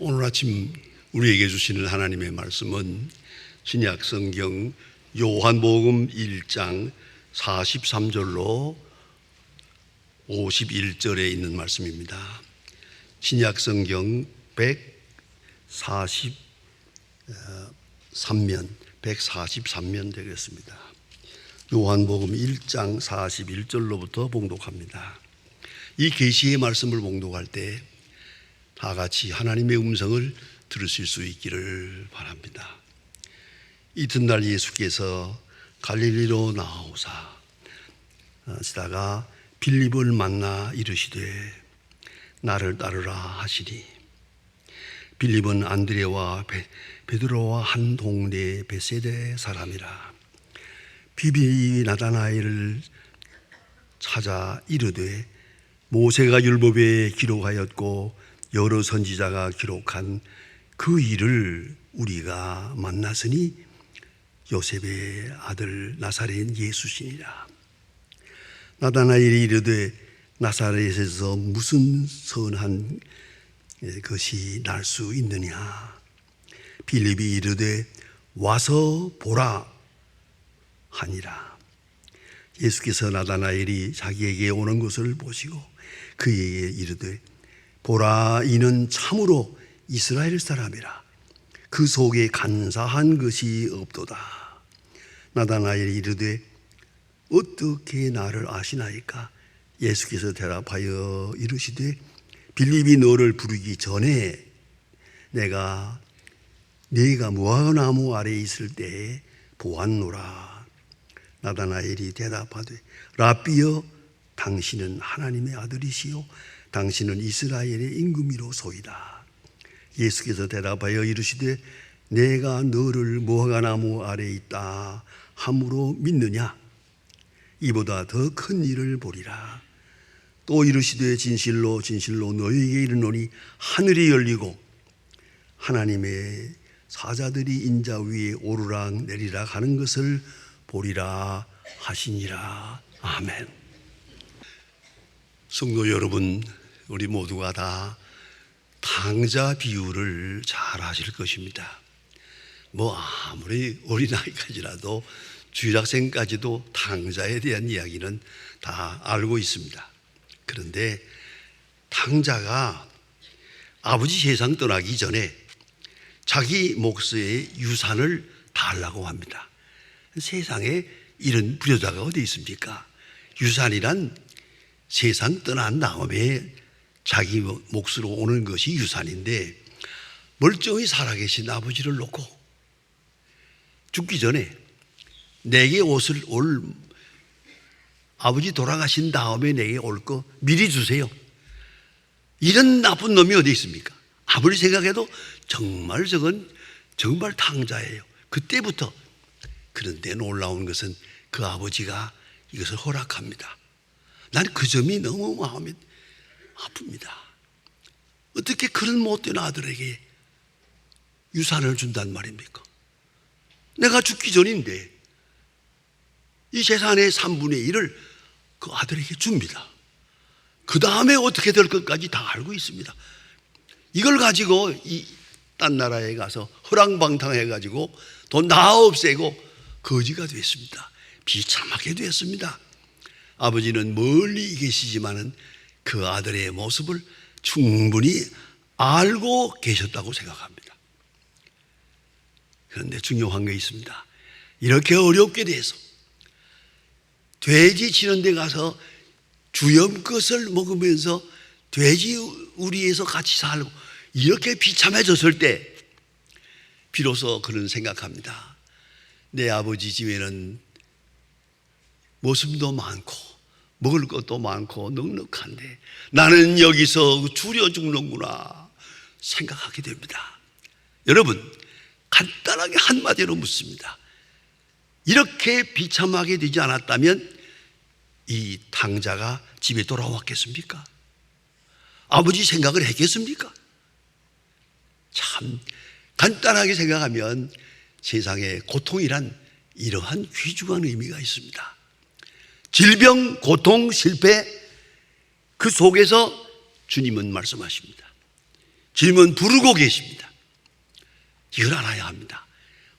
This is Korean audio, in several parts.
오늘 아침 우리에게 주시는 하나님의 말씀은 신약 성경 요한복음 1장 43절로 51절에 있는 말씀입니다. 신약 성경 143면 143면 되겠습니다. 요한복음 1장 41절로부터 봉독합니다. 이 계시의 말씀을 봉독할 때 다 같이 하나님의 음성을 들으실 수 있기를 바랍니다. 이튿날 예수께서 갈릴리로 나오사 시다가 빌립을 만나 이르시되 나를 따르라 하시니 빌립은 안드레와 베, 베드로와 한 동네 베세대 사람이라 비비 나다나이를 찾아 이르되 모세가 율법에 기록하였고 여러 선지자가 기록한 그 일을 우리가 만났으니 요셉의 아들 나사렛 예수시니라. 나다나엘이 이르되 나사렛에서 무슨 선한 것이 날 수 있느냐. 빌립이 이르되 와서 보라 하니라. 예수께서 나다나엘이 자기에게 오는 것을 보시고 그에게 이르되 보라 이는 참으로 이스라엘 사람이라. 그 속에 간사한 것이 없도다. 나다나엘이 이르되 어떻게 나를 아시나이까? 예수께서 대답하여 이르시되 빌립이 너를 부르기 전에 내가 네가 무화과나무 아래 있을 때에 보았노라. 나다나엘이 대답하되 라비여 당신은 하나님의 아들이시요 당신은 이스라엘의 임금이로 소이다. 예수께서 대답하여 이르시되 내가 너를 무화과나무 아래 있다 함으로 믿느냐 이보다 더 큰 일을 보리라. 또 이르시되 진실로 진실로 너희에게 이르노니 하늘이 열리고 하나님의 사자들이 인자 위에 오르락 내리락 하는 것을 보리라 하시니라. 아멘. 성도 여러분, 우리 모두가 다 당자 비유를 잘 하실 것입니다. 뭐 아무리 어린아이까지라도 주일학생까지도 당자에 대한 이야기는 다 알고 있습니다. 그런데 당자가 아버지 세상 떠나기 전에 자기 몫의 유산을 달라고 합니다. 세상에 이런 부여자가 어디 있습니까? 유산이란 세상 떠난 다음에 자기 몫으로 오는 것이 유산인데 멀쩡히 살아계신 아버지를 놓고 죽기 전에 내게 옷을 올 아버지 돌아가신 다음에 내게 올 거 미리 주세요. 이런 나쁜 놈이 어디 있습니까? 아무리 생각해도 정말 저건 정말 탕자예요. 그때부터 그런데 놀라운 것은 그 아버지가 이것을 허락합니다. 난 그 점이 너무 마음이 아픕니다. 어떻게 그런 못된 아들에게 유산을 준단 말입니까? 내가 죽기 전인데 이 재산의 3분의 1을 그 아들에게 줍니다. 그 다음에 어떻게 될 것까지 다 알고 있습니다. 이걸 가지고 이 딴 나라에 가서 허랑방탕해 가지고 돈 다 없애고 거지가 됐습니다. 비참하게 됐습니다. 아버지는 멀리 계시지만은 그 아들의 모습을 충분히 알고 계셨다고 생각합니다. 그런데 중요한 게 있습니다. 이렇게 어렵게 돼서 돼지 치는 데 가서 주염 것을 먹으면서 돼지 우리에서 같이 살고 이렇게 비참해졌을 때 비로소 그는 생각합니다. 내 아버지 집에는 모습도 많고 먹을 것도 많고 넉넉한데 나는 여기서 줄여 죽는구나 생각하게 됩니다. 여러분 간단하게 한마디로 묻습니다. 이렇게 비참하게 되지 않았다면 이 당자가 집에 돌아왔겠습니까? 아버지 생각을 했겠습니까? 참 간단하게 생각하면 세상에 고통이란 이러한 귀중한 의미가 있습니다. 질병, 고통, 실패 그 속에서 주님은 말씀하십니다. 주님은 부르고 계십니다. 이걸 알아야 합니다.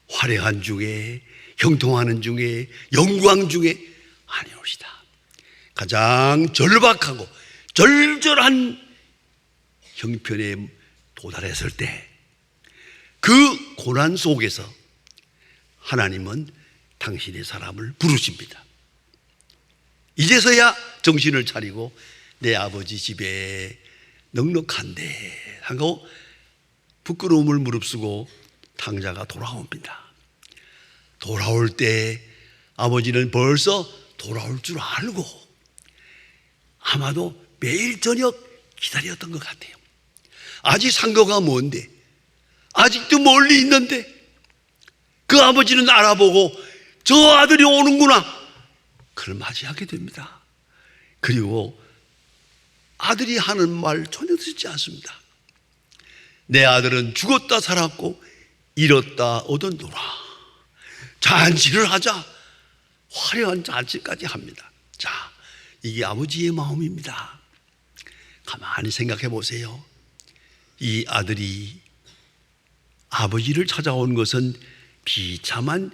화려한 중에, 형통하는 중에, 영광 중에 아니오시다. 가장 절박하고 절절한 형편에 도달했을 때 그 고난 속에서 하나님은 당신의 사람을 부르십니다. 이제서야 정신을 차리고 내 아버지 집에 넉넉한데 하고 부끄러움을 무릅쓰고 탕자가 돌아옵니다. 돌아올 때 아버지는 벌써 돌아올 줄 알고 아마도 매일 저녁 기다렸던 것 같아요. 아직 상거가 뭔데? 아직도 멀리 있는데 그 아버지는 알아보고 저 아들이 오는구나. 그를 맞이하게 됩니다. 그리고 아들이 하는 말 전혀 듣지 않습니다. 내 아들은 죽었다 살았고 잃었다 얻었노라. 잔치를 하자. 화려한 잔치까지 합니다. 자, 이게 아버지의 마음입니다. 가만히 생각해 보세요. 이 아들이 아버지를 찾아온 것은 비참한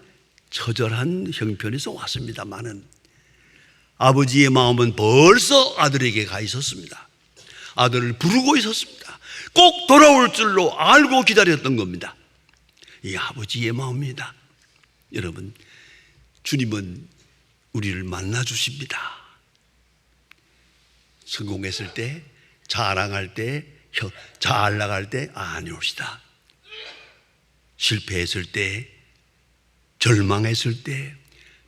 처절한 형편에서 왔습니다만은 아버지의 마음은 벌써 아들에게 가 있었습니다. 아들을 부르고 있었습니다. 꼭 돌아올 줄로 알고 기다렸던 겁니다. 이 아버지의 마음입니다. 여러분, 주님은 우리를 만나 주십니다. 성공했을 때, 자랑할 때, 잘 나갈 때 아니옵시다. 실패했을 때, 절망했을 때,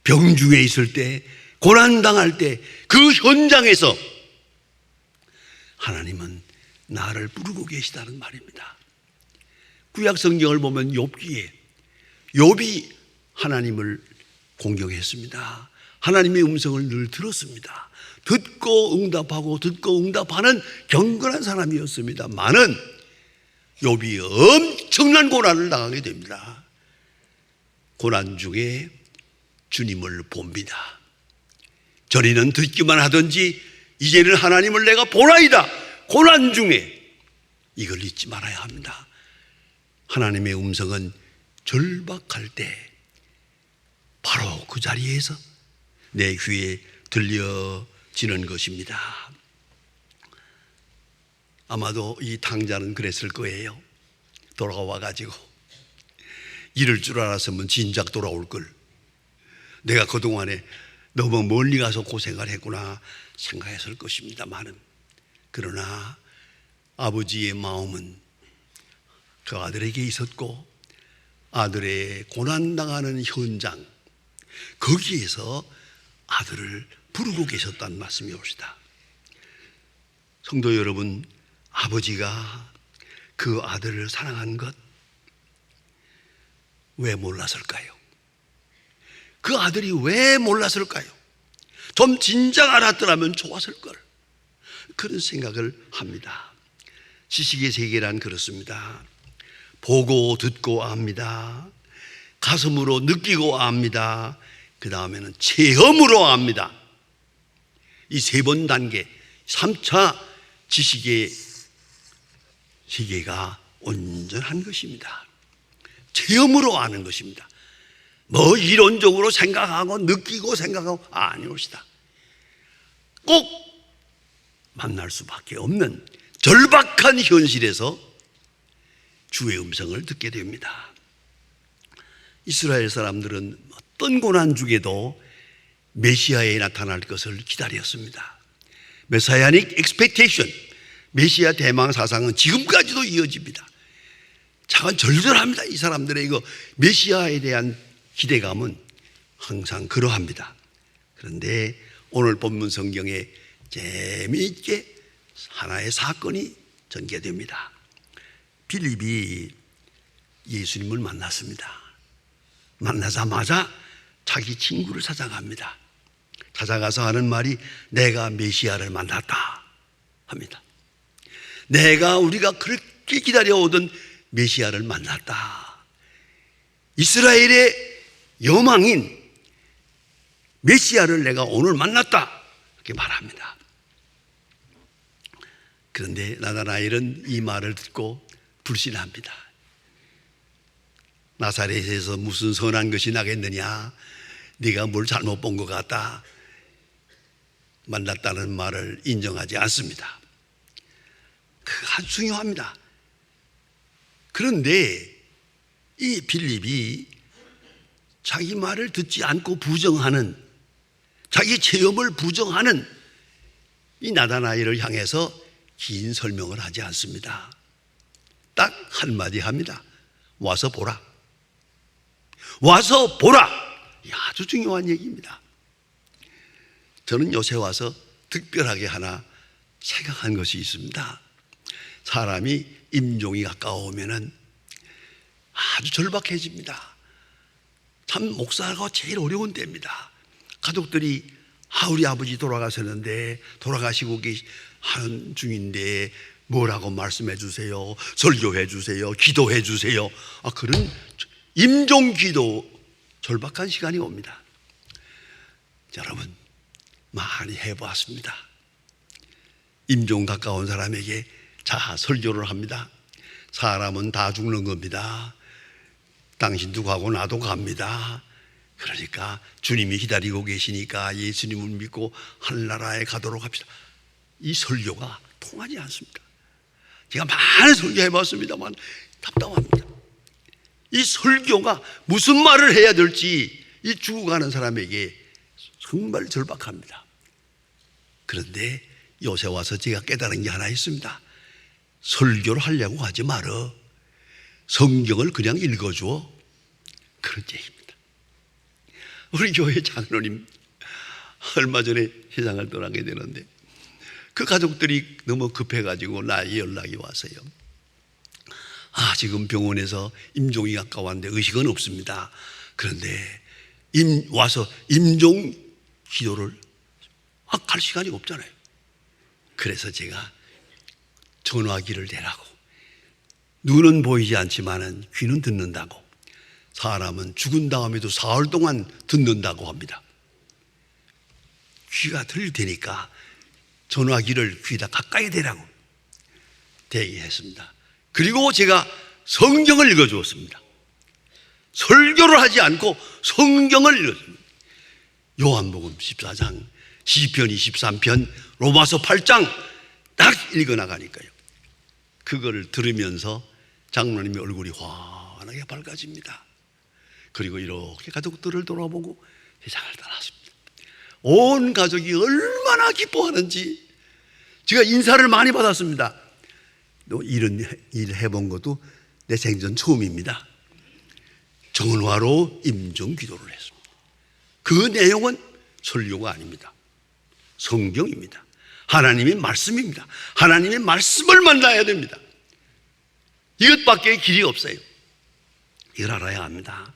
병중에 있을 때, 고난당할 때, 그 현장에서 하나님은 나를 부르고 계시다는 말입니다. 구약 성경을 보면 욥기에 욥이 하나님을 공경했습니다. 하나님의 음성을 늘 들었습니다. 듣고 응답하고 듣고 응답하는 경건한 사람이었습니다만은 욥이 엄청난 고난을 당하게 됩니다. 고난 중에 주님을 봅니다. 전에는 듣기만 하든지 이제는 하나님을 내가 보나이다. 고난 중에 이걸 잊지 말아야 합니다. 하나님의 음성은 절박할 때 바로 그 자리에서 내 귀에 들려지는 것입니다. 아마도 이 탕자는 그랬을 거예요. 돌아와 가지고 이럴 줄 알았으면 진작 돌아올 걸. 내가 그동안에 너무 멀리 가서 고생을 했구나 생각했을 것입니다만은 그러나 아버지의 마음은 그 아들에게 있었고 아들의 고난당하는 현장 거기에서 아들을 부르고 계셨다는 말씀이 옵시다. 성도 여러분, 아버지가 그 아들을 사랑한 것 왜 몰랐을까요? 그 아들이 왜 몰랐을까요? 좀 진작 알았더라면 좋았을 걸. 그런 생각을 합니다. 지식의 세계란 그렇습니다. 보고 듣고 압니다. 가슴으로 느끼고 압니다. 그 다음에는 체험으로 압니다. 이 세 번 단계, 3차 지식의 세계가 온전한 것입니다. 체험으로 아는 것입니다. 뭐 이론적으로 생각하고 느끼고 생각하고 아니옵시다. 꼭 만날 수밖에 없는 절박한 현실에서 주의 음성을 듣게 됩니다. 이스라엘 사람들은 어떤 고난 중에도 메시아에 나타날 것을 기다렸습니다. 메사야닉 엑스펙테이션, 메시아 대망 사상은 지금까지도 이어집니다. 참 절절합니다. 이 사람들의 이거 메시아에 대한 기대감은 항상 그러합니다. 그런데 오늘 본문 성경에 재미있게 하나의 사건이 전개됩니다. 빌립이 예수님을 만났습니다. 만나자마자 자기 친구를 찾아갑니다. 찾아가서 하는 말이 내가 메시아를 만났다 합니다. 내가 우리가 그렇게 기다려오던 메시아를 만났다. 이스라엘의 여망인 메시아를 내가 오늘 만났다. 이렇게 말합니다. 그런데 나다나엘은 이 말을 듣고 불신합니다. 나사렛에서 무슨 선한 것이 나겠느냐? 네가 뭘 잘못 본 것 같다. 만났다는 말을 인정하지 않습니다. 그 아주 중요합니다. 그런데 이 빌립이 자기 말을 듣지 않고 부정하는 자기 체험을 부정하는 이 나다나이를 향해서 긴 설명을 하지 않습니다. 딱 한마디 합니다. 와서 보라. 와서 보라. 이 아주 중요한 얘기입니다. 저는 요새 와서 특별하게 하나 생각한 것이 있습니다. 사람이 임종이 가까우면은 아주 절박해집니다. 참 목사가 제일 어려운 때입니다. 가족들이 아 우리 아버지 돌아가셨는데 돌아가시고 계시 하는 중인데 뭐라고 말씀해 주세요. 설교해 주세요. 기도해 주세요. 아 그런 임종 기도 절박한 시간이 옵니다. 여러분 많이 해 보았습니다. 임종 가까운 사람에게 자 설교를 합니다. 사람은 다 죽는 겁니다. 당신도 가고 나도 갑니다. 그러니까 주님이 기다리고 계시니까 예수님을 믿고 하늘나라에 가도록 합시다. 이 설교가 통하지 않습니다. 제가 많은 설교 해 봤습니다만 답답합니다. 이 설교가 무슨 말을 해야 될지 이 죽어가는 사람에게 정말 절박합니다. 그런데 요새 와서 제가 깨달은 게 하나 있습니다. 설교를 하려고 하지 말어. 성경을 그냥 읽어줘. 그런 얘기입니다. 우리 교회 장로님 얼마 전에 세상을 떠나게 되는데 그 가족들이 너무 급해가지고 나에 연락이 왔어요. 아, 지금 병원에서 임종이 가까웠는데 의식은 없습니다. 그런데 임, 와서 임종 기도를 아, 갈 시간이 없잖아요. 그래서 제가 전화기를 대라고. 눈은 보이지 않지만은 귀는 듣는다고. 사람은 죽은 다음에도 사흘 동안 듣는다고 합니다. 귀가 들릴 테니까 전화기를 귀에다 가까이 대라고 대기했습니다. 그리고 제가 성경을 읽어주었습니다. 설교를 하지 않고 성경을 읽었습니다. 요한복음 14장, 시편 23편, 로마서 8장 딱 읽어나가니까요. 그거를 들으면서 장로님의 얼굴이 환하게 밝아집니다. 그리고 이렇게 가족들을 돌아보고 세상을 떠났습니다. 온 가족이 얼마나 기뻐하는지 제가 인사를 많이 받았습니다. 또 이런 일 해본 것도 내 생전 처음입니다. 정은화로 임종 기도를 했습니다. 그 내용은 설교가 아닙니다. 성경입니다. 하나님의 말씀입니다. 하나님의 말씀을 만나야 됩니다. 이것밖에 길이 없어요. 이걸 알아야 합니다.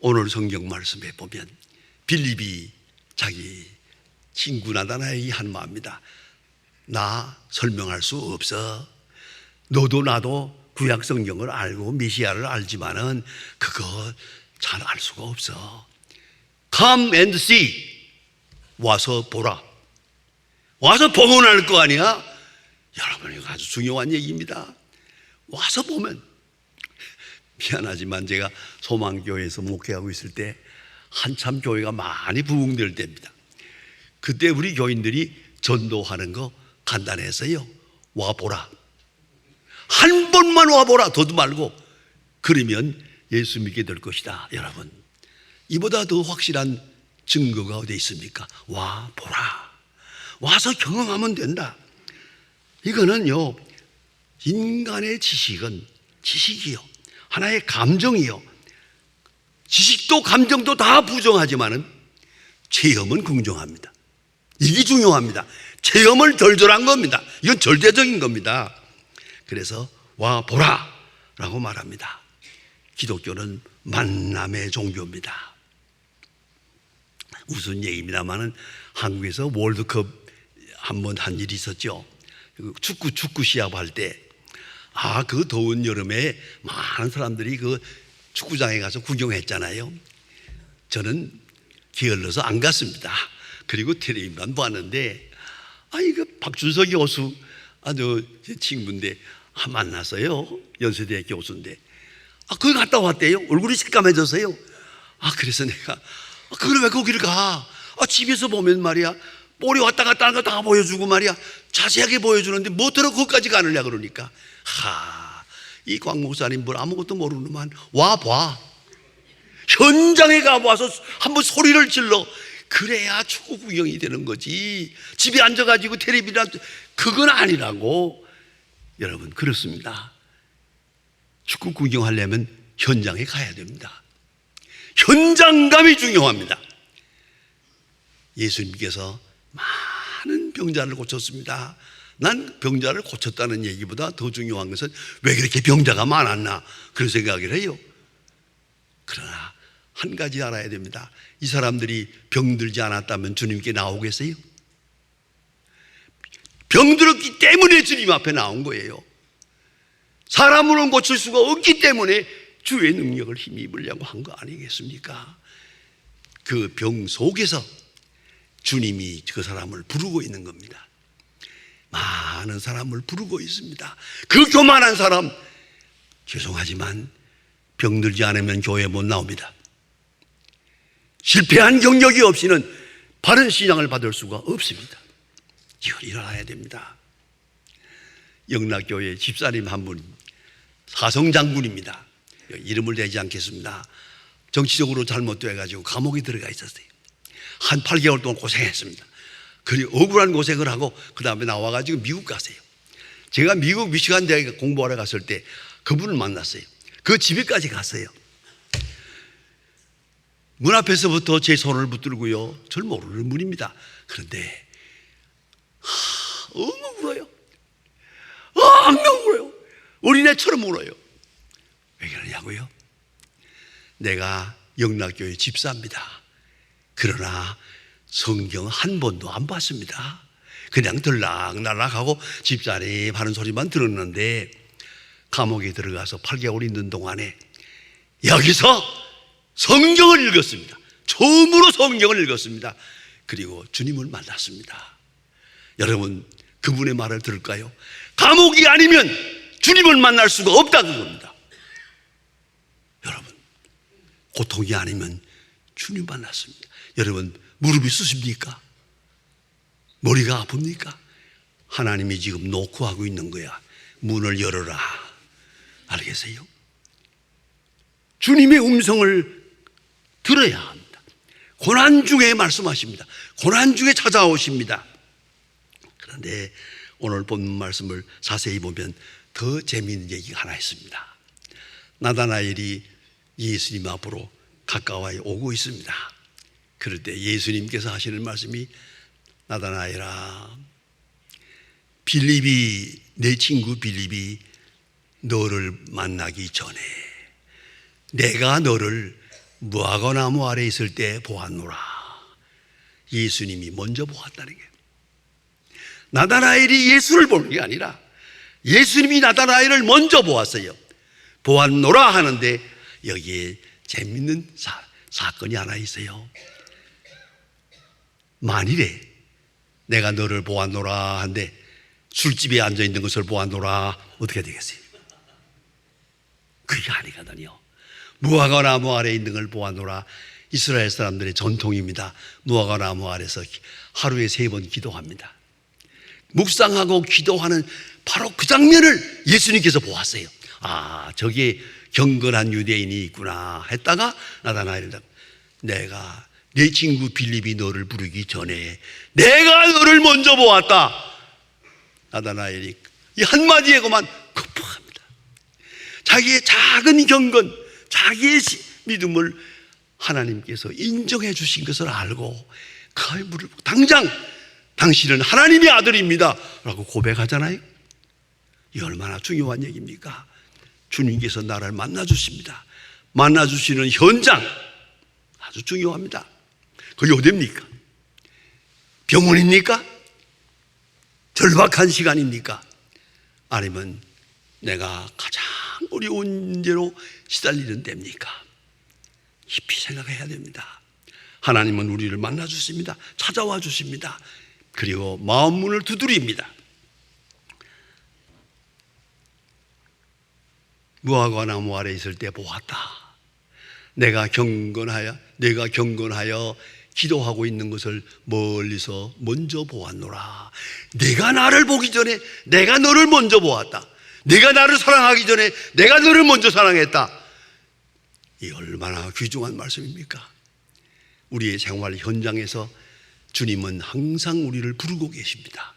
오늘 성경 말씀에 보면 빌립이 자기 친구 나다나에게 한 말입니다. 나 설명할 수 없어. 너도 나도 구약 성경을 알고 메시아를 알지만은 그거 잘 알 수가 없어. Come and see. 와서 보라. 와서 보면 알거 아니야? 여러분, 이거 아주 중요한 얘기입니다. 와서 보면. 미안하지만 제가 소망교회에서 목회하고 있을 때 한참 교회가 많이 부흥될 때입니다. 그때 우리 교인들이 전도하는 거 간단해서요. 와보라. 한 번만 와보라. 더도 말고. 그러면 예수 믿게 될 것이다. 여러분. 이보다 더 확실한 증거가 어디 있습니까? 와보라. 와서 경험하면 된다. 이거는요, 인간의 지식은 지식이요. 하나의 감정이요. 지식도 감정도 다 부정하지만은 체험은 긍정합니다. 이게 중요합니다. 체험을 절절한 겁니다. 이건 절대적인 겁니다. 그래서 와 보라 라고 말합니다. 기독교는 만남의 종교입니다. 무슨 얘기입니다만은 한국에서 월드컵 한 번한 일이 있었죠. 그 축구 축구 시합할 때 아, 그 더운 여름에 많은 사람들이 그 축구장에 가서 구경했잖아요. 저는 게을러서 안 갔습니다. 그리고 텔레비만 봤는데, 아, 이거 박준석 교수, 아, 저, 제 친구인데, 아, 만났어요. 연세대 교수인데. 아, 거기 갔다 왔대요. 얼굴이 새까매졌어요. 아, 그래서 내가, 아, 그걸 왜 거기를 가? 아, 집에서 보면 말이야. 볼이 왔다 갔다 하는 거 다 보여주고 말이야. 자세하게 보여주는데 뭐더러 거기까지 가느냐 그러니까. 하, 이 광 목사님 뭘 아무것도 모르는만 와봐. 현장에 가봐서 한번 소리를 질러. 그래야 축구 구경이 되는 거지. 집에 앉아가지고 텔레비전 그건 아니라고. 여러분 그렇습니다. 축구 구경하려면 현장에 가야 됩니다. 현장감이 중요합니다. 예수님께서 많은 병자를 고쳤습니다. 난 병자를 고쳤다는 얘기보다 더 중요한 것은 왜 그렇게 병자가 많았나 그런 생각을 해요. 그러나 한 가지 알아야 됩니다. 이 사람들이 병들지 않았다면 주님께 나오겠어요? 병들었기 때문에 주님 앞에 나온 거예요. 사람으로는 고칠 수가 없기 때문에 주의 능력을 힘입으려고 한 거 아니겠습니까? 그 병 속에서 주님이 그 사람을 부르고 있는 겁니다. 많은 사람을 부르고 있습니다. 그 교만한 사람, 죄송하지만 병들지 않으면 교회 못 나옵니다. 실패한 경력이 없이는 바른 신앙을 받을 수가 없습니다. 이걸 일어나야 됩니다. 영락교회 집사님 한 분, 사성장군입니다. 이름을 대지 않겠습니다. 정치적으로 잘못돼가지고 감옥에 들어가 있었어요. 한 8개월 동안 고생했습니다. 그리고 억울한 고생을 하고 그 다음에 나와가지고 미국 갔어요. 제가 미국 미시간 대학에 공부하러 갔을 때 그분을 만났어요. 그 집에까지 갔어요. 문 앞에서부터 제 손을 붙들고요. 절 모르는 분입니다. 그런데 하, 너무 울어요. 엉엉 울어요. 어린애처럼 울어요. 왜 그러냐고요? 내가 영락교회 집사입니다. 그러나 성경 한 번도 안 봤습니다. 그냥 들락날락하고 집사님 하는 소리만 들었는데 감옥에 들어가서 8개월 있는 동안에 여기서 성경을 읽었습니다. 처음으로 성경을 읽었습니다. 그리고 주님을 만났습니다. 여러분, 그분의 말을 들을까요? 감옥이 아니면 주님을 만날 수가 없다 그겁니다. 여러분, 고통이 아니면 주님 만났습니다. 여러분, 무릎이 쑤십니까? 머리가 아픕니까? 하나님이 지금 노크하고 있는 거야. 문을 열어라. 알겠어요? 주님의 음성을 들어야 합니다. 고난 중에 말씀하십니다. 고난 중에 찾아오십니다. 그런데 오늘 본 말씀을 자세히 보면 더 재미있는 얘기가 하나 있습니다. 나다나엘이 예수님 앞으로 가까워 오고 있습니다. 그럴 때 예수님께서 하시는 말씀이 나다나엘아 빌립이 내 친구 빌립이 너를 만나기 전에 내가 너를 무화과나무 아래 있을 때 보았노라. 예수님이 먼저 보았다는 게. 나다나엘이 예수를 보는 게 아니라 예수님이 나다나엘을 먼저 보았어요. 보았노라 하는데 여기에 재밌는 사, 사건이 하나 있어요. 만일에 내가 너를 보았노라 한데 술집에 앉아 있는 것을 보았노라 어떻게 되겠어요? 그게 아니거든요. 무화과 나무 아래 있는 걸 보았노라 이스라엘 사람들의 전통입니다. 무화과 나무 아래서 하루에 세 번 기도합니다. 묵상하고 기도하는 바로 그 장면을 예수님께서 보았어요. 아, 저기에 경건한 유대인이 있구나 했다가 나타나야 내가 내 친구 빌립이 너를 부르기 전에 내가 너를 먼저 보았다. 나다나엘이 이 한마디에고만 급합니다. 자기의 작은 경건, 자기의 믿음을 하나님께서 인정해 주신 것을 알고 가의 물을 당장 당신은 하나님의 아들입니다. 라고 고백하잖아요. 이 얼마나 중요한 얘기입니까? 주님께서 나를 만나 주십니다. 만나 주시는 현장 아주 중요합니다. 그게 어딥니까? 병원입니까? 절박한 시간입니까? 아니면 내가 가장 어려운 문제로 시달리는 때입니까? 깊이 생각해야 됩니다. 하나님은 우리를 만나 주십니다. 찾아와 주십니다. 그리고 마음 문을 두드립니다. 무화과 나무 아래 있을 때 보았다. 내가 경건하여 내가 경건하여 기도하고 있는 것을 멀리서 먼저 보았노라. 내가 나를 보기 전에 내가 너를 먼저 보았다. 내가 나를 사랑하기 전에 내가 너를 먼저 사랑했다. 이 얼마나 귀중한 말씀입니까? 우리의 생활 현장에서 주님은 항상 우리를 부르고 계십니다.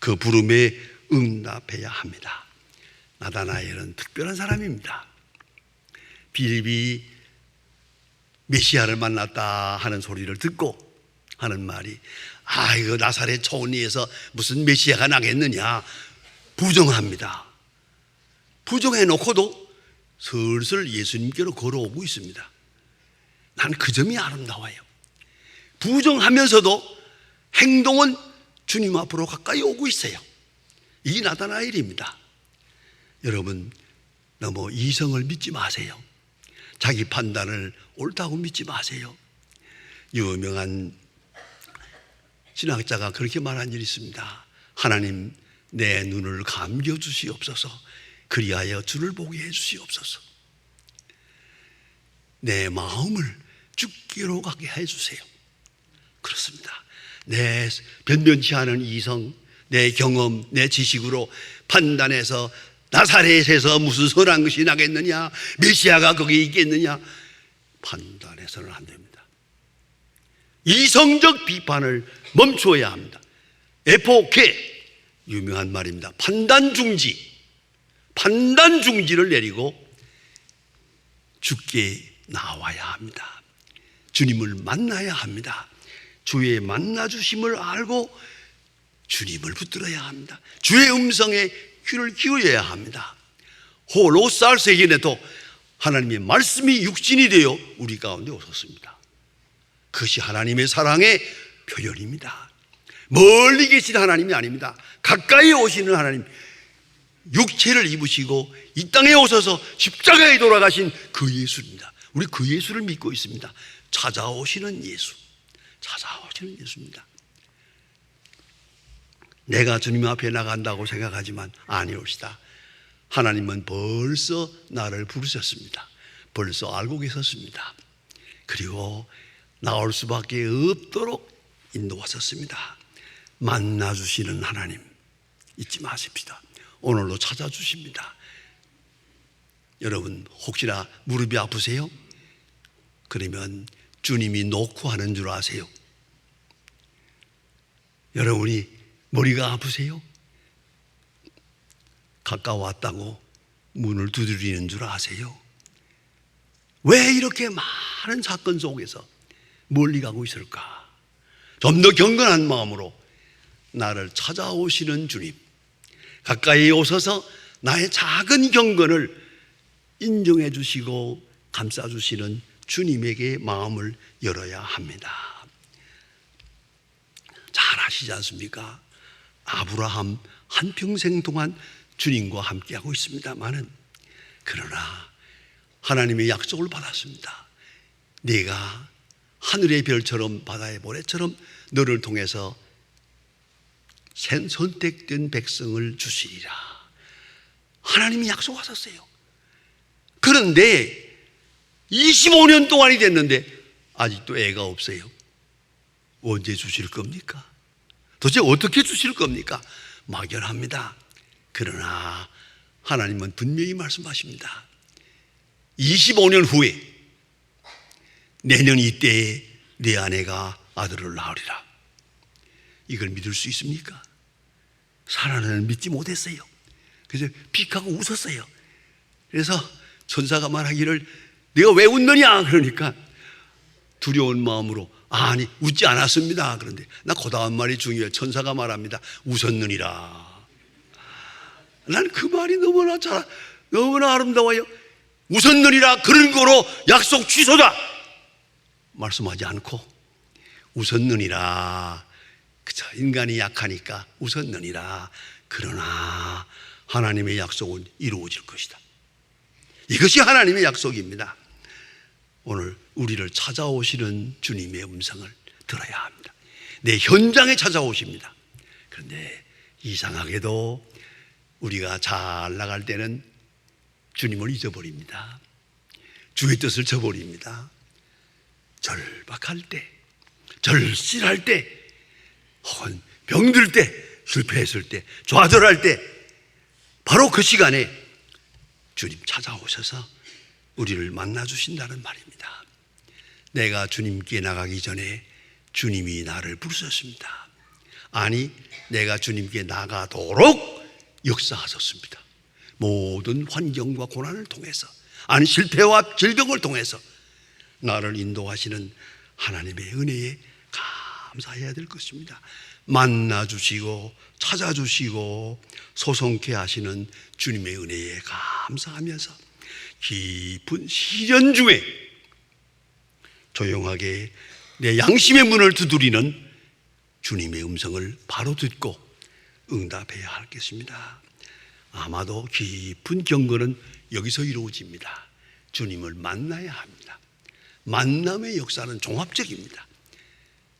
그 부름에 응답해야 합니다. 나다나엘은 특별한 사람입니다. 빌립이 메시아를 만났다 하는 소리를 듣고 하는 말이 아 이거 나사렛 초원리에서 무슨 메시아가 나겠느냐 부정합니다. 부정해 놓고도 슬슬 예수님께로 걸어오고 있습니다. 난 그 점이 아름다워요. 부정하면서도 행동은 주님 앞으로 가까이 오고 있어요. 이 나다나엘입니다. 여러분 너무 이성을 믿지 마세요. 자기 판단을 옳다고 믿지 마세요. 유명한 신학자가 그렇게 말한 일이 있습니다. 하나님 내 눈을 감겨 주시옵소서. 그리하여 주를 보게 해 주시옵소서. 내 마음을 죽기로 가게 해 주세요. 그렇습니다. 내 변변치 않은 이성, 내 경험, 내 지식으로 판단해서 나사렛에서 무슨 선한 것이 나겠느냐, 메시아가 거기 있겠느냐, 판단해서는 안 됩니다. 이성적 비판을 멈추어야 합니다. 에포케 유명한 말입니다. 판단 중지, 판단 중지를 내리고 주께 나와야 합니다. 주님을 만나야 합니다. 주의 만나 주심을 알고 주님을 붙들어야 합니다. 주의 음성에 귀를 기울여야 합니다. 홀로살 세계에도 하나님의 말씀이 육신이 되어 우리 가운데 오셨습니다. 그것이 하나님의 사랑의 표현입니다. 멀리 계신 하나님이 아닙니다. 가까이 오시는 하나님. 육체를 입으시고 이 땅에 오셔서 십자가에 돌아가신 그 예수입니다. 우리 그 예수를 믿고 있습니다. 찾아오시는 예수. 찾아오시는 예수입니다. 내가 주님 앞에 나간다고 생각하지만 아니옵시다. 하나님은 벌써 나를 부르셨습니다. 벌써 알고 계셨습니다. 그리고 나올 수밖에 없도록 인도하셨습니다. 만나주시는 하나님 잊지 마십시다. 오늘도 찾아주십니다. 여러분 혹시나 무릎이 아프세요? 그러면 주님이 놓고 하는 줄 아세요? 여러분이 머리가 아프세요? 가까웠다고 문을 두드리는 줄 아세요? 왜 이렇게 많은 사건 속에서 멀리 가고 있을까? 좀 더 경건한 마음으로 나를 찾아오시는 주님, 가까이 오셔서 나의 작은 경건을 인정해 주시고 감싸 주시는 주님에게 마음을 열어야 합니다. 잘 아시지 않습니까? 아브라함 한평생 동안 주님과 함께하고 있습니다만은 그러나 하나님의 약속을 받았습니다. 네가 하늘의 별처럼 바다의 모래처럼 너를 통해서 선택된 백성을 주시리라. 하나님이 약속하셨어요. 그런데 25년 동안이 됐는데 아직도 애가 없어요. 언제 주실 겁니까? 도대체 어떻게 주실 겁니까? 막연합니다. 그러나 하나님은 분명히 말씀하십니다. 25년 후에 내년 이때에 내 아내가 아들을 낳으리라. 이걸 믿을 수 있습니까? 사라는 믿지 못했어요. 그래서 픽하고 웃었어요. 그래서 천사가 말하기를 내가 왜 웃느냐 그러니까 두려운 마음으로 아니 웃지 않았습니다. 그런데 나 그 다음 말이 중요해요. 천사가 말합니다. 웃었느니라. 난 그 말이 너무나 잘 너무나 아름다워요. 웃었느니라 그런 거로 약속 취소다. 말씀하지 않고 웃었느니라. 그저 인간이 약하니까 웃었느니라. 그러나 하나님의 약속은 이루어질 것이다. 이것이 하나님의 약속입니다. 오늘 우리를 찾아오시는 주님의 음성을 들어야 합니다. 내 현장에 찾아오십니다. 그런데 이상하게도 우리가 잘 나갈 때는 주님을 잊어버립니다. 주의 뜻을 저버립니다. 절박할 때, 절실할 때, 혹은 병들 때, 실패했을 때, 좌절할 때, 바로 그 시간에 주님 찾아오셔서 우리를 만나 주신다는 말입니다. 내가 주님께 나가기 전에 주님이 나를 부르셨습니다. 아니, 내가 주님께 나가도록 역사하셨습니다. 모든 환경과 고난을 통해서, 아니, 실패와 질병을 통해서 나를 인도하시는 하나님의 은혜에 감사해야 될 것입니다. 만나 주시고 찾아 주시고 소송케 하시는 주님의 은혜에 감사하면서 깊은 시련 중에 조용하게 내 양심의 문을 두드리는 주님의 음성을 바로 듣고 응답해야 하겠습니다. 아마도 깊은 경건은 여기서 이루어집니다. 주님을 만나야 합니다. 만남의 역사는 종합적입니다.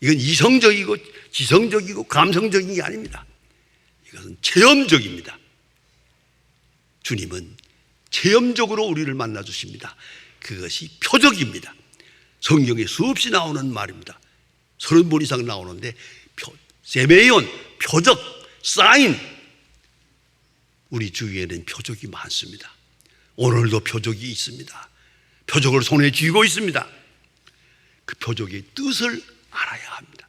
이건 이성적이고 지성적이고 감성적인 게 아닙니다. 이것은 체험적입니다. 주님은 체험적으로 우리를 만나 주십니다. 그것이 표적입니다. 성경에 수없이 나오는 말입니다. 서른 번 이상 나오는데 표, 세메이온, 표적, 사인 우리 주위에는 표적이 많습니다. 오늘도 표적이 있습니다. 표적을 손에 쥐고 있습니다. 그 표적의 뜻을 알아야 합니다.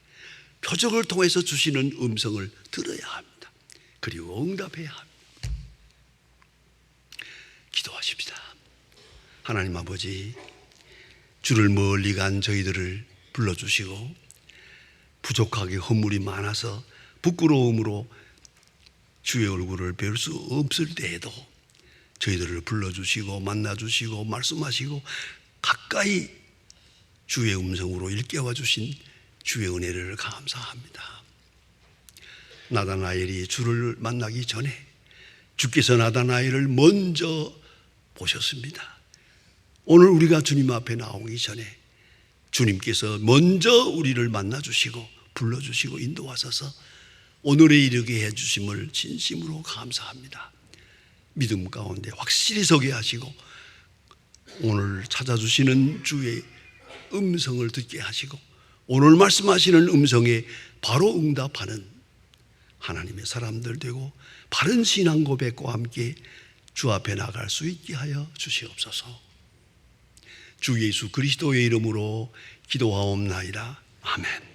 표적을 통해서 주시는 음성을 들어야 합니다. 그리고 응답해야 합니다. 기도하십시다. 하나님 아버지, 주를 멀리 간 저희들을 불러주시고, 부족하게 허물이 많아서 부끄러움으로 주의 얼굴을 뵐 수 없을 때에도 저희들을 불러주시고, 만나주시고, 말씀하시고, 가까이 주의 음성으로 일깨워 주신 주의 은혜를 감사합니다. 나다나엘이 주를 만나기 전에 주께서 나다나엘을 먼저 보셨습니다. 오늘 우리가 주님 앞에 나오기 전에 주님께서 먼저 우리를 만나 주시고 불러 주시고 인도하셔서 오늘에 이르게 해 주심을 진심으로 감사합니다. 믿음 가운데 확실히 서게 하시고 오늘 찾아주시는 주의 음성을 듣게 하시고 오늘 말씀하시는 음성에 바로 응답하는 하나님의 사람들 되고 바른 신앙 고백과 함께 주 앞에 나갈 수 있게 하여 주시옵소서. 주 예수 그리스도의 이름으로 기도하옵나이다. 아멘.